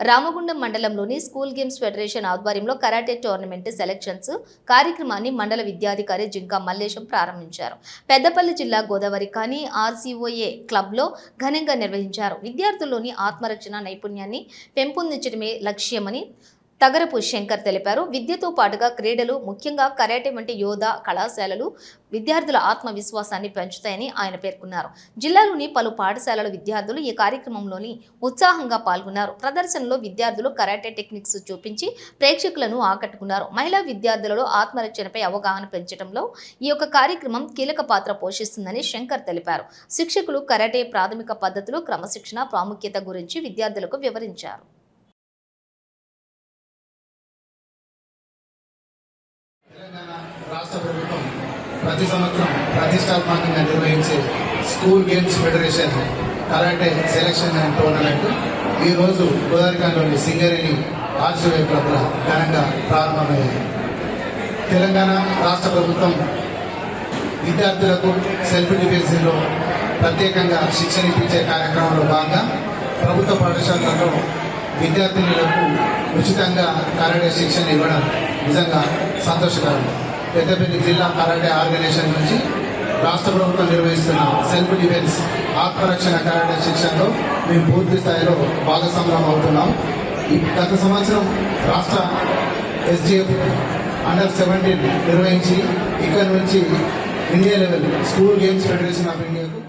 రామగుండం మండలంలోని school games federation ఆధ్వర్యంలో karate tournament selections కార్యక్రమాన్ని మండల విద్యాధికారి జింకా మల్లేశం ప్రారంభించారు. పెద్దపల్లి జిల్లా గోదావరి కానీ ఆర్సీఓఏ క్లబ్లో ఘనంగా నిర్వహించారు. విద్యార్థుల్లోని ఆత్మరక్షణ నైపుణ్యాన్ని పెంపొందించడమే లక్ష్యమని తగరపు శంకర్ తెలిపారు. విద్యతో పాటుగా క్రీడలు ముఖ్యంగా కరాటే వంటి యోధ కళాశాలలు విద్యార్థుల ఆత్మవిశ్వాసాన్ని పెంచుతాయని ఆయన పేర్కొన్నారు. జిల్లాలోని పలు పాఠశాలల విద్యార్థులు ఈ కార్యక్రమంలోని ఉత్సాహంగా పాల్గొన్నారు. ప్రదర్శనలో విద్యార్థులు కరాటే టెక్నిక్స్ చూపించి ప్రేక్షకులను ఆకట్టుకున్నారు. మహిళా విద్యార్థులలో ఆత్మరక్షణపై అవగాహన పెంచడంలో ఈ యొక్క కార్యక్రమం కీలక పాత్ర పోషిస్తుందని శంకర్ తెలిపారు. శిక్షకులు కరాటే ప్రాథమిక పద్ధతులు క్రమశిక్షణ ప్రాముఖ్యత గురించి విద్యార్థులకు వివరించారు. రాష్ట్ర ప్రభుత్వం ప్రతి సంవత్సరం ప్రతిష్టాత్మకంగా నిర్వహించే school games federation karate selection and tournament. ఈ రోజు గోదావరిఖండ్లోని సింగరేణి ఆర్సీవై క్లబ్లో ఘనంగా ప్రారంభమైంది. తెలంగాణ రాష్ట్ర ప్రభుత్వం విద్యార్థులకు సెల్ఫ్ డిఫెన్స్లో ప్రత్యేకంగా శిక్షణ ఇప్పించే కార్యక్రమంలో భాగంగా ప్రభుత్వ పాఠశాలల్లో విద్యార్థినులకు ఉచితంగా కరాటే శిక్షణ ఇవ్వడం నిజంగా సంతోషకరం. పెద్దపల్లి జిల్లా కరాటే ఆర్గనైజేషన్ నుంచి రాష్ట్ర ప్రభుత్వం నిర్వహిస్తున్న సెల్ఫ్ డిఫెన్స్ ఆత్మరక్షణ కరాటే శిక్షణలో మేము పూర్తి స్థాయిలో భాగస్వామ్యం అవుతున్నాం. గత సంవత్సరం రాష్ట్ర ఎస్డిఎఫ్ అండర్ సెవెంటీన్ నిర్వహించి ఇక్కడ నుంచి India level school games federation of ఇండియాకు